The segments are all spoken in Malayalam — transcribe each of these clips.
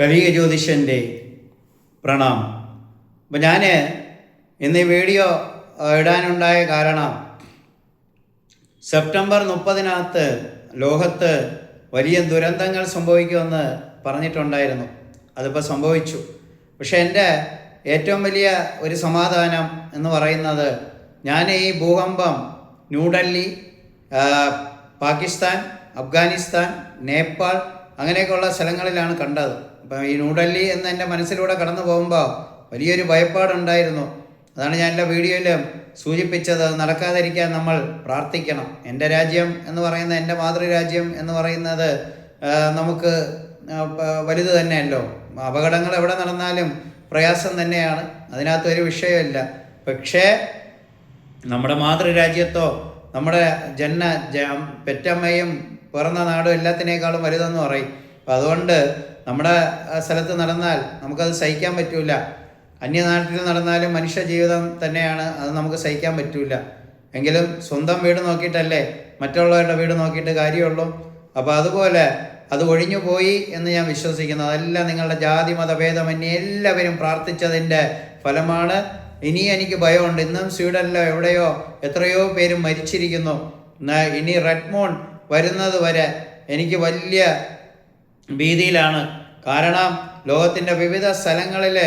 കലിക ജ്യോതിഷന്റെ പ്രണാമം. അപ്പം ഞാൻ ഇന്ന് ഈ വീഡിയോ ഇടാനുണ്ടായ കാരണം സെപ്റ്റംബർ മുപ്പതിനകത്ത് ലോകത്ത് വലിയ ദുരന്തങ്ങൾ സംഭവിക്കുമെന്ന് പറഞ്ഞിട്ടുണ്ടായിരുന്നു. അതിപ്പോൾ സംഭവിച്ചു. പക്ഷേ എന്റെ ഏറ്റവും വലിയ ഒരു സമാധാനം എന്ന് പറയുന്നത് ഞാൻ ഈ ഭൂകമ്പം ന്യൂഡൽഹി പാകിസ്ഥാൻ അഫ്ഗാനിസ്ഥാൻ നേപ്പാൾ അങ്ങനെയൊക്കെയുള്ള സ്ഥലങ്ങളിലാണ് കണ്ടത്. അപ്പം ഈ ന്യൂഡൽഹി എന്ന് എന്റെ മനസ്സിലൂടെ കടന്നു പോകുമ്പോൾ വലിയൊരു ഭയപ്പാടുണ്ടായിരുന്നു. അതാണ് ഞാൻ എന്റെ വീഡിയോയിലും സൂചിപ്പിച്ചത്. നടക്കാതിരിക്കാൻ നമ്മൾ പ്രാർത്ഥിക്കണം. എന്റെ രാജ്യം എന്ന് പറയുന്ന എന്റെ മാതൃരാജ്യം എന്ന് പറയുന്നത് നമുക്ക് വലുത് തന്നെയല്ലോ. അപകടങ്ങൾ എവിടെ നടന്നാലും പ്രയാസം തന്നെയാണ്. അതിനകത്ത് ഒരു വിഷയമില്ല. പക്ഷേ നമ്മുടെ മാതൃരാജ്യത്തോ നമ്മുടെ ജന്മ ജ പെറ്റമ്മയും പിറന്ന നാടും എല്ലാത്തിനേക്കാളും വലുതെന്ന് പറയും. അപ്പം അതുകൊണ്ട് നമ്മുടെ സ്ഥലത്ത് നടന്നാൽ നമുക്കത് സഹിക്കാൻ പറ്റൂല. അന്യനാട്ടിൽ നടന്നാലും മനുഷ്യ ജീവിതം തന്നെയാണ് അത് നമുക്ക് സഹിക്കാൻ പറ്റൂല. എങ്കിലും സ്വന്തം വീട് നോക്കിയിട്ടല്ലേ മറ്റുള്ളവരുടെ വീട് നോക്കിയിട്ട് കാര്യമുള്ളൂ? അപ്പോൾ അതുപോലെ അത് ഒഴിഞ്ഞു പോയി എന്ന് ഞാൻ വിശ്വസിക്കുന്നു. അതെല്ലാം നിങ്ങളുടെ ജാതി മതഭേദമന്യേ എല്ലാവരും പ്രാർത്ഥിച്ചതിന്റെ ഫലമാണ്. ഇനി എനിക്ക് ഭയമുണ്ട്. ഇന്നും സ്വീഡനിലോ എവിടെയോ എത്രയോ പേര് മരിച്ചിരിക്കുന്നു. ഇനി റെഡ്മോൺ വരുന്നത് വരെ എനിക്ക് വലിയ ഭീതിയിലാണ്. കാരണം ലോകത്തിന്റെ വിവിധ സ്ഥലങ്ങളിൽ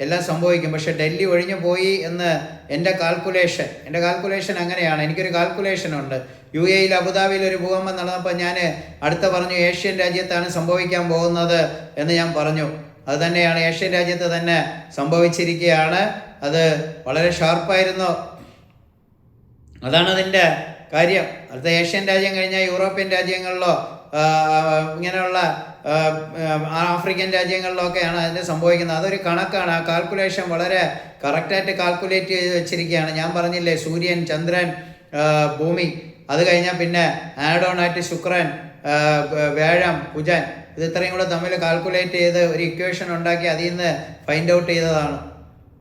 എല്ലാം സംഭവിക്കും. പക്ഷേ ഡൽഹി ഒഴിഞ്ഞു പോയി എന്ന് എന്റെ കാൽക്കുലേഷൻ എന്റെ കാൽക്കുലേഷൻ അങ്ങനെയാണ്. എനിക്കൊരു കാൽക്കുലേഷൻ ഉണ്ട്. യു എയിൽ അബുദാബിയിൽ ഒരു ഭൂകമ്പം നടന്നപ്പോൾ ഞാൻ അടുത്ത പറഞ്ഞു ഏഷ്യൻ രാജ്യത്താണ് സംഭവിക്കാൻ പോകുന്നത് എന്ന് ഞാൻ പറഞ്ഞു. അത് തന്നെയാണ് ഏഷ്യൻ രാജ്യത്ത് തന്നെ സംഭവിച്ചിരിക്കുകയാണ്. അത് വളരെ ഷാർപ്പായിരുന്നു. അതാണ് അതിന്റെ കാര്യം. അടുത്ത ഏഷ്യൻ രാജ്യം കഴിഞ്ഞാൽ യൂറോപ്യൻ രാജ്യങ്ങളിലോ ഇങ്ങനെയുള്ള ആഫ്രിക്കൻ രാജ്യങ്ങളിലൊക്കെയാണ് അതിന് സംഭവിക്കുന്നത്. അതൊരു കണക്കാണ്. ആ കാൽക്കുലേഷൻ വളരെ കറക്റ്റായിട്ട് കാൽക്കുലേറ്റ് ചെയ്ത് വെച്ചിരിക്കുകയാണ്. ഞാൻ പറഞ്ഞില്ലേ സൂര്യൻ ചന്ദ്രൻ ഭൂമി. അത് കഴിഞ്ഞാൽ പിന്നെ ആഡോണായിട്ട് ശുക്രൻ വ്യാഴം കുജൻ. ഇത് ഇത്രയും കൂടെ തമ്മിൽ കാൽക്കുലേറ്റ് ചെയ്ത് ഒരു ഇക്വേഷൻ ഉണ്ടാക്കി അതിൽ നിന്ന് ഫൈൻഡ് ഔട്ട് ചെയ്തതാണ്.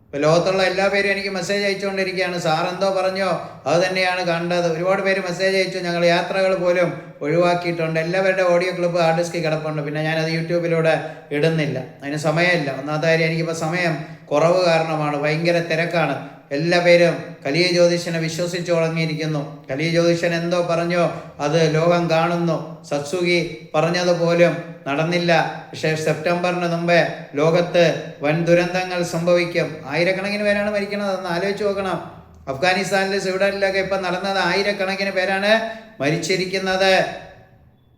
ഇപ്പൊ ലോകത്തുള്ള എല്ലാ പേരും എനിക്ക് മെസ്സേജ് അയച്ചുകൊണ്ടിരിക്കുകയാണ്. സാർ എന്തോ പറഞ്ഞോ? അത് തന്നെയാണ് കണ്ടത്. ഒരുപാട് പേര് മെസ്സേജ് അയച്ചു. ഞങ്ങൾ യാത്രകൾ പോലും ഒഴിവാക്കിയിട്ടുണ്ട്. എല്ലാവരുടെ ഓഡിയോ ക്ലിപ്പ് ഹാർഡ് ഡിസ്കിൽ കിടപ്പുണ്ട്. പിന്നെ ഞാനത് യൂട്യൂബിലൂടെ ഇടുന്നില്ല. അതിന് സമയമില്ല. ഒന്നാമത്തെ കാര്യം എനിക്കിപ്പോൾ സമയം കുറവ് കാരണമാണ്. ഭയങ്കര തിരക്കാണ്. എല്ലാ പേരും കലിയ ജ്യോതിഷനെ വിശ്വസിച്ചു തുടങ്ങിയിരിക്കുന്നു കലിയ ജ്യോതിഷൻ എന്തോ പറഞ്ഞോ? അത് ലോകം കാണുന്നു. സത്സുഖി പറഞ്ഞതുപോലും നടന്നില്ല. പക്ഷേ സെപ്റ്റംബറിന് മുമ്പേ ലോകത്ത് വൻ ദുരന്തങ്ങൾ സംഭവിക്കും. ആയിരക്കണക്കിന് പേരാണ് മരിക്കുന്നത്. എന്ന് ആലോചിച്ച് നോക്കണം. അഫ്ഗാനിസ്ഥാനിൽ സ്വീഡനിലൊക്കെ ഇപ്പം നടന്നത് ആയിരക്കണക്കിന് പേരാണ് മരിച്ചിരിക്കുന്നത്.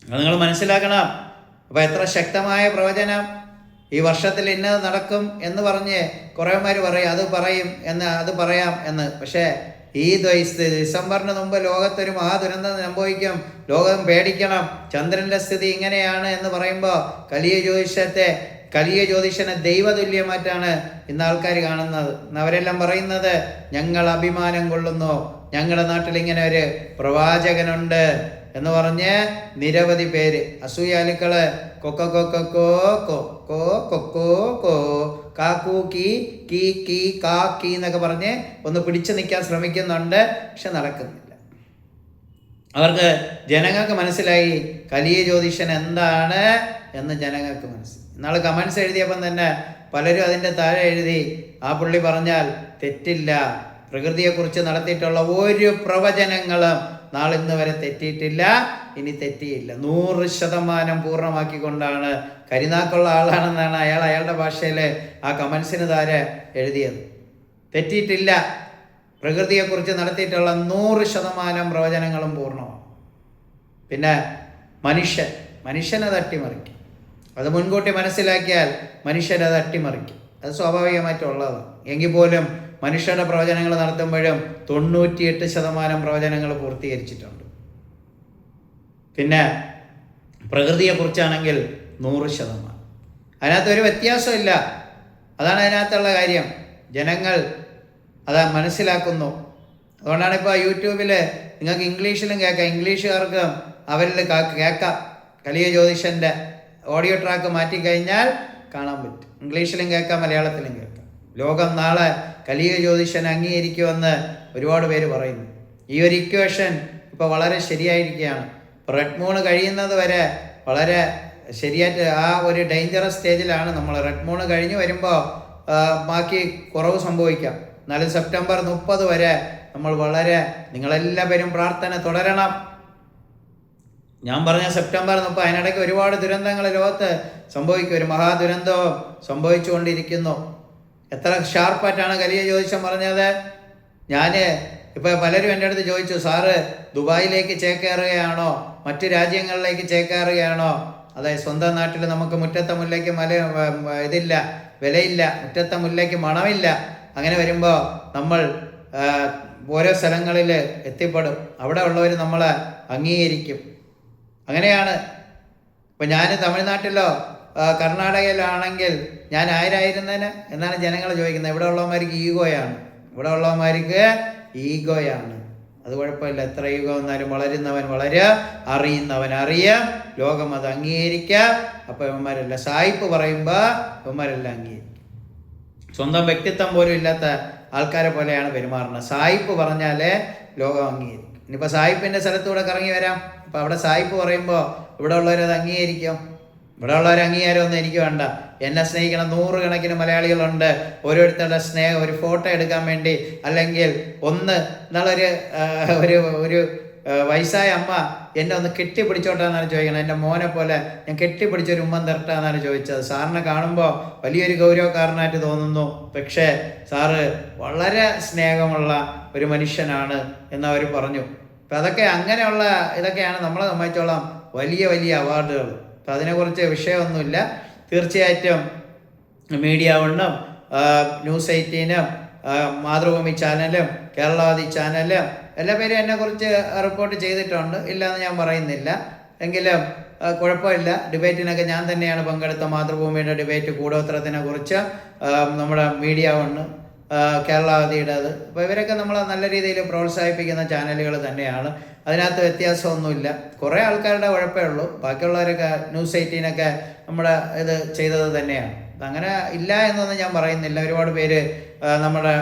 നിങ്ങൾ മനസ്സിലാക്കണം. അപ്പോൾ എത്ര ശക്തമായ പ്രവചനം. ഈ വർഷത്തിൽ ഇന്നത് നടക്കും എന്ന് പറഞ്ഞ് കുറേമാർ പറയും അത് പറയും എന്ന് അത് പറയാം എന്ന്. പക്ഷേ ഈ ഡിസംബറിന് മുമ്പ് ലോകത്തൊരു മഹാദുരന്തം സംഭവിക്കും. ലോകം പേടിക്കണം. ചന്ദ്രന്റെ സ്ഥിതി ഇങ്ങനെയാണ് എന്ന് പറയുമ്പോൾ കലിയ ജ്യോതിഷത്തെ കലിയ ജ്യോതിഷനെ ദൈവതുല്യമായിട്ടാണ് ഇന്ന് ആൾക്കാർ കാണുന്നത്. അവരെല്ലാം പറയുന്നത് ഞങ്ങൾ അഭിമാനം കൊള്ളുന്നു. ഞങ്ങളുടെ നാട്ടിൽ ഇങ്ങനെ ഒരു പ്രവാചകനുണ്ട് എന്ന് പറഞ്ഞ് നിരവധി പേര്. അസൂയാലുക്കൾ കൊക്ക കൊക്ക കൊക്കോ കൊക്കോ കോ കാക്കൂ കീ കീ കീ കാ കീ എന്നൊക്കെ പറഞ്ഞ് ഒന്ന് പിടിച്ചു നിൽക്കാൻ ശ്രമിക്കുന്നുണ്ട് പക്ഷെ നടക്കുന്നില്ല. അവർക്ക് ജനങ്ങൾക്ക് മനസ്സിലായി കലിയ ജ്യോതിഷൻ എന്താണ് എന്ന് ജനങ്ങൾക്ക് മനസ്സിലായി. ഇന്നാൾ കമൻസ് എഴുതിയപ്പം തന്നെ പലരും അതിന്റെ താഴെ എഴുതി ആ പുള്ളി പറഞ്ഞാൽ തെറ്റില്ല. പ്രകൃതിയെക്കുറിച്ച് നടത്തിയിട്ടുള്ള ഒരു പ്രവചനങ്ങളും നാളിന്ന് വരെ തെറ്റിയിട്ടില്ല. ഇനി തെറ്റിയില്ല. നൂറ് ശതമാനം പൂർണമാക്കിക്കൊണ്ടാണ് കരിനാക്കുള്ള ആളാണെന്നാണ് അയാൾ അയാളുടെ ഭാഷയിൽ ആ കമൻസിന് താരെ എഴുതിയത്. തെറ്റിയിട്ടില്ല. പ്രകൃതിയെക്കുറിച്ച് നടത്തിയിട്ടുള്ള നൂറ് ശതമാനം പ്രവചനങ്ങളും പൂർണമാണ് പിന്നെ മനുഷ്യൻ മനുഷ്യനെ തട്ടിമറിക്കും. അത് മുൻകൂട്ടി മനസ്സിലാക്കിയാൽ മനുഷ്യനെ തട്ടിമറിക്കും. അത് സ്വാഭാവികമായിട്ടുള്ളതാണ്. എങ്കിൽ പോലും മനുഷ്യരുടെ പ്രവചനങ്ങൾ നടത്തുമ്പോഴും തൊണ്ണൂറ്റിയെട്ട് ശതമാനം പ്രവചനങ്ങൾ പൂർത്തീകരിച്ചിട്ടുണ്ട്. പിന്നെ പ്രകൃതിയെക്കുറിച്ചാണെങ്കിൽ നൂറ് ശതമാനം. അതിനകത്ത് ഒരു വ്യത്യാസമില്ല. അതാണ് അതിനകത്തുള്ള കാര്യം. ജനങ്ങൾ അത് മനസ്സിലാക്കുന്നു. അതുകൊണ്ടാണ് ഇപ്പോൾ യൂട്യൂബിൽ നിങ്ങൾക്ക് ഇംഗ്ലീഷിലും കേൾക്കാം. ഇംഗ്ലീഷുകാർക്ക് അവരിൽ കേൾക്കാം. കലിയ ജ്യോതിഷന്റെ ഓഡിയോ ട്രാക്ക് മാറ്റിക്കഴിഞ്ഞാൽ കാണാൻ പറ്റും. ഇംഗ്ലീഷിലും കേൾക്കാം മലയാളത്തിലും കേൾക്കാം. ലോകം നാളെ കലിയ ജ്യോതിഷൻ അംഗീകരിക്കുമെന്ന് ഒരുപാട് പേര് പറയുന്നു. ഈ ഒരു ഇക്വേഷൻ ഇപ്പോൾ വളരെ ശരിയായിരിക്കുകയാണ്. റെഡ് മൂൺ കഴിയുന്നത് വരെ വളരെ ശരിയായിട്ട് ആ ഒരു ഡേഞ്ചറസ് സ്റ്റേജിലാണ് നമ്മൾ. റെഡ് മൂൺ കഴിഞ്ഞ് വരുമ്പോൾ ബാക്കി കുറവ് സംഭവിക്കാം. എന്നാലും സെപ്റ്റംബർ മുപ്പത് വരെ നമ്മൾ വളരെ നിങ്ങളെല്ലാവരും പ്രാർത്ഥന തുടരണം. ഞാൻ പറഞ്ഞ സെപ്റ്റംബർ മുപ്പത് അതിനിടയ്ക്ക് ഒരുപാട് ദുരന്തങ്ങൾ ലോകത്ത് സംഭവിക്കും. ഒരു മഹാദുരന്തവും സംഭവിച്ചുകൊണ്ടിരിക്കുന്നു. എത്ര ഷാർപ്പായിട്ടാണ് കലിയ ജ്യോതിഷം പറഞ്ഞത്? ഞാൻ ഇപ്പോൾ പലരും എന്റെ അടുത്ത് ചോദിച്ചു സാറ് ദുബായിലേക്ക് ചേക്കേറുകയാണോ? മറ്റു രാജ്യങ്ങളിലേക്ക് ചേക്കേറുകയാണോ? അതായത് സ്വന്തം നാട്ടിൽ നമുക്ക് മുറ്റത്തെ മുല്ലയ്ക്ക് മല ഇതില്ല വിലയില്ല മുറ്റത്തെ മുല്ലയ്ക്ക് മണമില്ല. അങ്ങനെ വരുമ്പോൾ നമ്മൾ ഓരോ സ്ഥലങ്ങളിൽ എത്തിപ്പെടും. അവിടെ ഉള്ളവർ നമ്മളെ അംഗീകരിക്കും. അങ്ങനെയാണ്. ഇപ്പം ഞാൻ തമിഴ്നാട്ടിലോ കർണാടകയിലാണെങ്കിൽ ഞാൻ ആരായിരുന്നേന്? എന്നാണ് ജനങ്ങൾ ചോദിക്കുന്നത്. ഇവിടെ ഉള്ളവന്മാർക്ക് ഈഗോയാണ്. ഇവിടെ ഉള്ളവന്മാർക്ക് ഈഗോയാണ്. അത് കുഴപ്പമില്ല. എത്ര ഈഗോ വന്നാലും വളരുന്നവൻ വളരെ അറിയുന്നവൻ അറിയാം ലോകം അത് അംഗീകരിക്കാം. അപ്പോൾ ഇവന്മാരെല്ലാം സായിപ്പ് പറയുമ്പോൾ ഇവന്മാരെല്ലാം അംഗീകരിക്കും. സ്വന്തം വ്യക്തിത്വം പോലും ഇല്ലാത്ത ആൾക്കാരെ പോലെയാണ് പെരുമാറുന്നത്. സായിപ്പ് പറഞ്ഞാലേ ലോകം അംഗീകരിക്കും. ഇനിയിപ്പോൾ സായിപ്പിന്റെ സ്ഥലത്തൂടെ കറങ്ങി വരാം. അപ്പോൾ അവിടെ സായിപ്പ് പറയുമ്പോൾ ഇവിടെ ഉള്ളവരത് അംഗീകരിക്കും. ഇവിടെ ഉള്ളവർ അംഗീകാരമൊന്നും എനിക്ക് വേണ്ട. എന്നെ സ്നേഹിക്കണം നൂറുകണക്കിന് മലയാളികളുണ്ട്. ഓരോരുത്തരുടെ സ്നേഹം ഒരു ഫോട്ടോ എടുക്കാൻ വേണ്ടി അല്ലെങ്കിൽ ഒന്ന് എന്നുള്ളൊരു ഒരു ഒരു വയസ്സായ അമ്മ എന്നെ ഒന്ന് കെട്ടിപ്പിടിച്ചോട്ടാന്നാണ് ചോദിക്കുന്നത് എന്റെ മോനെ പോലെ ഞാൻ കെട്ടിപ്പിടിച്ചൊരു ഉമ്മൻ തരട്ടാന്നാണ് ചോദിച്ചത്. സാറിനെ കാണുമ്പോൾ വലിയൊരു ഗൗരവക്കാരനായിട്ട് തോന്നുന്നു. പക്ഷേ സാറ് വളരെ സ്നേഹമുള്ള ഒരു മനുഷ്യനാണ് എന്ന് അവർ പറഞ്ഞു. അപ്പം അതൊക്കെ അങ്ങനെയുള്ള ഇതൊക്കെയാണ് നമ്മളെ സംബന്ധിച്ചോളം വലിയ വലിയ അവാർഡുകൾ. അപ്പം അതിനെക്കുറിച്ച് വിഷയമൊന്നുമില്ല. തീർച്ചയായിട്ടും മീഡിയ വണ്ണും ന്യൂസ് എയ്റ്റീനും മാതൃഭൂമി ചാനലും കേരളവാദി ചാനലും എല്ലാ പേരും എന്നെക്കുറിച്ച് റിപ്പോർട്ട് ചെയ്തിട്ടുണ്ട്. ഇല്ലയെന്ന് ഞാൻ പറയുന്നില്ല. എങ്കിലും കുഴപ്പമില്ല. ഡിബേറ്റിനൊക്കെ ഞാൻ തന്നെയാണ് പങ്കെടുത്ത മാതൃഭൂമിയുടെ ഡിബേറ്റ് കൂടോത്രത്തിനെ കുറിച്ച് നമ്മുടെ മീഡിയ വണ്ണ് ആ, കേരളാവധിയുടേത് അപ്പോൾ ഇവരൊക്കെ നമ്മൾ നല്ല രീതിയിൽ പ്രോത്സാഹിപ്പിക്കുന്ന ചാനലുകൾ തന്നെയാണ്. അതിനകത്ത് വ്യത്യാസമൊന്നുമില്ല. കുറേ ആൾക്കാരുടെ കുഴപ്പമേ ഉള്ളൂ. ബാക്കിയുള്ളവരൊക്കെ ന്യൂസ് എയ്റ്റീനൊക്കെ നമ്മുടെ ഇത് ചെയ്തത് തന്നെയാണ്. അങ്ങനെ ഇല്ല എന്നൊന്നും ഞാൻ പറയുന്നില്ല. ഒരുപാട് പേര് നമ്മുടെ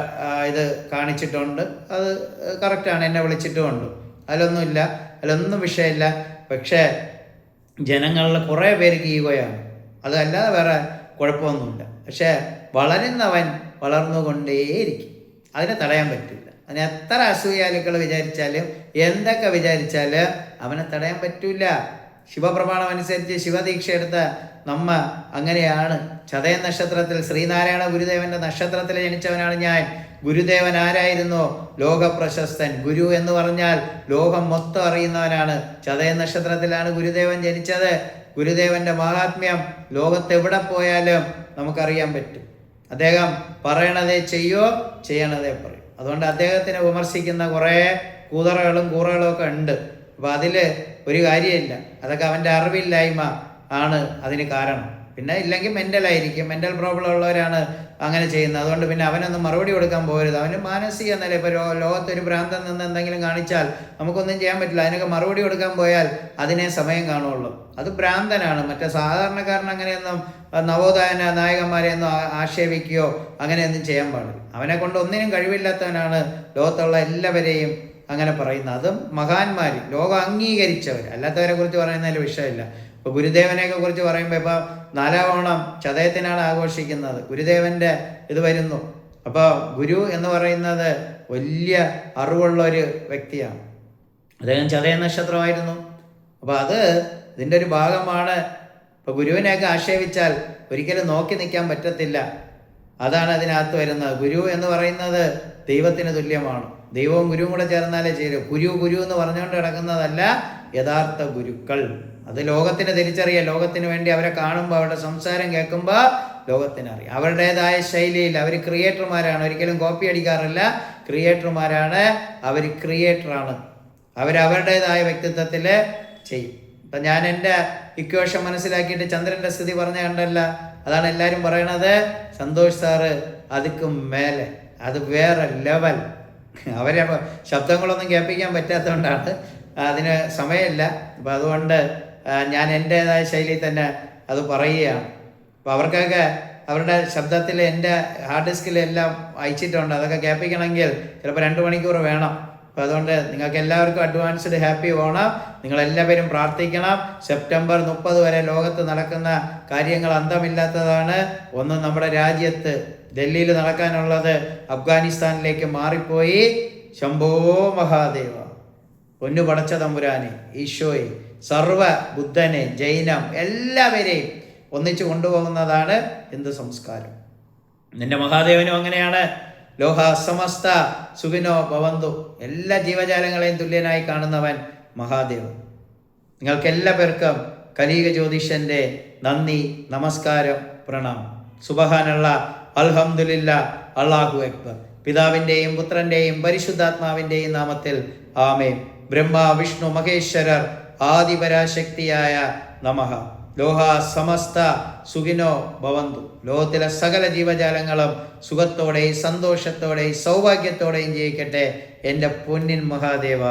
ഇത് കാണിച്ചിട്ടുണ്ട്. അത് കറക്റ്റാണ്. എന്നെ വിളിച്ചിട്ടുമുണ്ട്. അതിലൊന്നുമില്ല. അതിലൊന്നും വിഷയമില്ല. പക്ഷേ ജനങ്ങളിൽ കുറേ പേർക്ക് ഈഗോയാണ് അതല്ലാതെ വേറെ കുഴപ്പമൊന്നുമില്ല. പക്ഷേ വളരുന്നവൻ വളർന്നുകൊണ്ടേയിരിക്കും. അതിനെ തടയാൻ പറ്റില്ല. അതിന് എത്ര അസൂയാലുക്കൾ വിചാരിച്ചാലും എന്തൊക്കെ വിചാരിച്ചാലും അവനെ തടയാൻ പറ്റില്ല ശിവപ്രമാണം അനുസരിച്ച് ശിവദീക്ഷ എടുത്ത നമ്മ അങ്ങനെയാണ്. ചതയ നക്ഷത്രത്തിൽ ശ്രീനാരായണ ഗുരുദേവന്റെ നക്ഷത്രത്തിൽ ജനിച്ചവനാണ് ഞാൻ. ഗുരുദേവൻ ആരായിരുന്നു? ലോക പ്രശസ്തൻ ഗുരു എന്ന് പറഞ്ഞാൽ ലോകം മൊത്തം അറിയുന്നവനാണ്. ചതയ നക്ഷത്രത്തിലാണ് ഗുരുദേവൻ ജനിച്ചത്. ഗുരുദേവന്റെ മഹാത്മ്യം ലോകത്തെവിടെ പോയാലും നമുക്കറിയാൻ പറ്റും. അദ്ദേഹം പറയണതേ ചെയ്യോ? ചെയ്യണതേ പറയും. അതുകൊണ്ട് അദ്ദേഹത്തിനെ വിമർശിക്കുന്ന കുറേ കൂതറകളും കൂറകളും ഒക്കെ ഉണ്ട്. അപ്പോൾ അതിൽ ഒരു കാര്യമില്ല. അതൊക്കെ അവന്റെ അറിവില്ലായ്മ ആണ് അതിന് കാരണം. പിന്നെ ഇല്ലെങ്കിൽ മെന്റലായിരിക്കും മെന്റൽ പ്രോബ്ലം ഉള്ളവരാണ് അങ്ങനെ ചെയ്യുന്നത്. അതുകൊണ്ട് പിന്നെ അവനൊന്നും മറുപടി കൊടുക്കാൻ പോകരുത്. അവന് മാനസിക നില ഇപ്പോൾ ലോകത്തൊരു ഭ്രാന്തൻ നിന്ന് എന്തെങ്കിലും കാണിച്ചാൽ നമുക്കൊന്നും ചെയ്യാൻ പറ്റില്ല. അതിനൊക്കെ മറുപടി കൊടുക്കാൻ പോയാൽ അതിനെ സമയം കാണുള്ളൂ. അത് ഭ്രാന്തനാണ്. മറ്റേ സാധാരണക്കാരൻ അങ്ങനെയൊന്നും നവോദയ നായകന്മാരെയൊന്നും ആക്ഷേപിക്കുകയോ അങ്ങനെയൊന്നും ചെയ്യാൻ പാടില്ല. അവനെ കൊണ്ട് ഒന്നിനും കഴിവില്ലാത്തവനാണ് ലോകത്തുള്ള എല്ലാവരെയും അങ്ങനെ പറയുന്നത്. അതും മഹാന്മാർ ലോകം അംഗീകരിച്ചവർ അല്ലാത്തവരെ കുറിച്ച് പറയുന്നതിൽ വിഷയമില്ല. ഇപ്പോൾ ഗുരുദേവനെയൊക്കെ കുറിച്ച് പറയുമ്പോൾ ഇപ്പോൾ നാലാവോണം ചതയത്തിനാണ് ആഘോഷിക്കുന്നത്. ഗുരുദേവന്റെ ഇത് വരുന്നു. അപ്പോൾ ഗുരു എന്ന് പറയുന്നത് വലിയ അറിവുള്ള ഒരു വ്യക്തിയാണ്. അദ്ദേഹം ചതയ നക്ഷത്രമായിരുന്നു. അപ്പോൾ അത് ഇതിന്റെ ഒരു ഭാഗമാണ്. ഇപ്പോൾ ഗുരുവിനെയൊക്കെ ആക്ഷേപിച്ചാൽ ഒരിക്കലും നോക്കി നിൽക്കാൻ പറ്റത്തില്ല. അതാണ് അതിനകത്ത് വരുന്നത്. ഗുരു എന്ന് പറയുന്നത് ദൈവത്തിന് തുല്യമാണ്. ദൈവവും ഗുരുവും കൂടെ ചേർന്നാലേ ചേരും ഗുരു ഗുരു എന്ന് പറഞ്ഞുകൊണ്ട് കിടക്കുന്നതല്ല യഥാർത്ഥ ഗുരുക്കൾ. അത് ലോകത്തിന് തിരിച്ചറിയാം ലോകത്തിന് വേണ്ടി അവരെ കാണുമ്പോൾ അവരുടെ സംസാരം കേൾക്കുമ്പോൾ ലോകത്തിനറിയാം. അവരുടേതായ ശൈലിയിൽ അവർ ക്രിയേറ്റർമാരാണ്. ഒരിക്കലും കോപ്പി അടിക്കാറില്ല. ക്രിയേറ്റർമാരാണ്. അവർ ക്രിയേറ്ററാണ്. അവരവരുടേതായ വ്യക്തിത്വത്തിൽ ചെയ്യും. ഇപ്പം ഞാൻ എന്റെ ഇക്വേഷൻ മനസ്സിലാക്കിയിട്ട് ചന്ദ്രന്റെ സ്ഥിതി പറഞ്ഞ കണ്ടല്ല. അതാണ് എല്ലാവരും പറയണത്. സന്തോഷ് സാറ് അതിക്കും മേലെ. അത് വേറെ ലെവൽ അവരെ ശബ്ദങ്ങളൊന്നും കേൾപ്പിക്കാൻ പറ്റാത്തതുകൊണ്ടാണ് അതിന് സമയമില്ല. അപ്പോൾ അതുകൊണ്ട് ഞാൻ എന്റെതായ ശൈലിയിൽ തന്നെ അത് പറയുകയാണ്. അപ്പോൾ അവർക്കൊക്കെ അവരുടെ ശബ്ദത്തിൽ എന്റെ ഹാർഡ് ഡിസ്കിൽ എല്ലാം അയച്ചിട്ടുണ്ട്. അതൊക്കെ കേൾപ്പിക്കണമെങ്കിൽ ചിലപ്പോൾ രണ്ട് മണിക്കൂർ വേണം. അപ്പോൾ അതുകൊണ്ട് നിങ്ങൾക്ക് എല്ലാവർക്കും അഡ്വാൻസ്ഡ് ഹാപ്പി ഓണം. നിങ്ങളെല്ലാവരും പ്രാർത്ഥിക്കണം. സെപ്റ്റംബർ മുപ്പത് വരെ ലോകത്ത് നടക്കുന്ന കാര്യങ്ങൾ അന്തമില്ലാത്തതാണ്. ഒന്ന് നമ്മുടെ രാജ്യത്ത് ഡൽഹിയിൽ നടക്കാനുള്ളത് അഫ്ഗാനിസ്ഥാനിലേക്ക് മാറിപ്പോയി. ശംഭോ മഹാദേവ. പൊന്നു പടച്ച തമ്പുരാനെ ഈശോയെ സർവ ബുദ്ധനെ ജൈനം എല്ലാവരെയും ഒന്നിച്ചു കൊണ്ടുപോകുന്നതാണ് ഹിന്ദു സംസ്കാരം. നിന്റെ മഹാദേവനും അങ്ങനെയാണ്. ലോഹ സമസ്ത സുഖിനോ ഭവന്തു. എല്ലാ ജീവജാലങ്ങളെയും തുല്യനായി കാണുന്നവൻ മഹാദേവൻ. നിങ്ങൾക്ക് എല്ലാ പേർക്കും കലീക ജ്യോതിഷന്റെ നന്ദി നമസ്കാരം പ്രണാം സുബഹാനുള്ള അൽഹമുല്ല അള്ളാഹു അക്ബർ. പിതാവിന്റെയും പുത്രന്റെയും പരിശുദ്ധാത്മാവിന്റെയും നാമത്തിൽ ആമേ ബ്രഹ്മ വിഷ്ണു മഹേശ്വരർ ആദിപരാശക്തിയായ നമഃ. ലോഹ സമസ്ത സുഖിനോ ഭവന്തു. ലോകത്തിലെ സകല ജീവജാലങ്ങളും സുഖത്തോടെയും സന്തോഷത്തോടെയും സൗഭാഗ്യത്തോടെയും ജീവിക്കട്ടെ എന്റെ പൊന്നിൻ മഹാദേവ.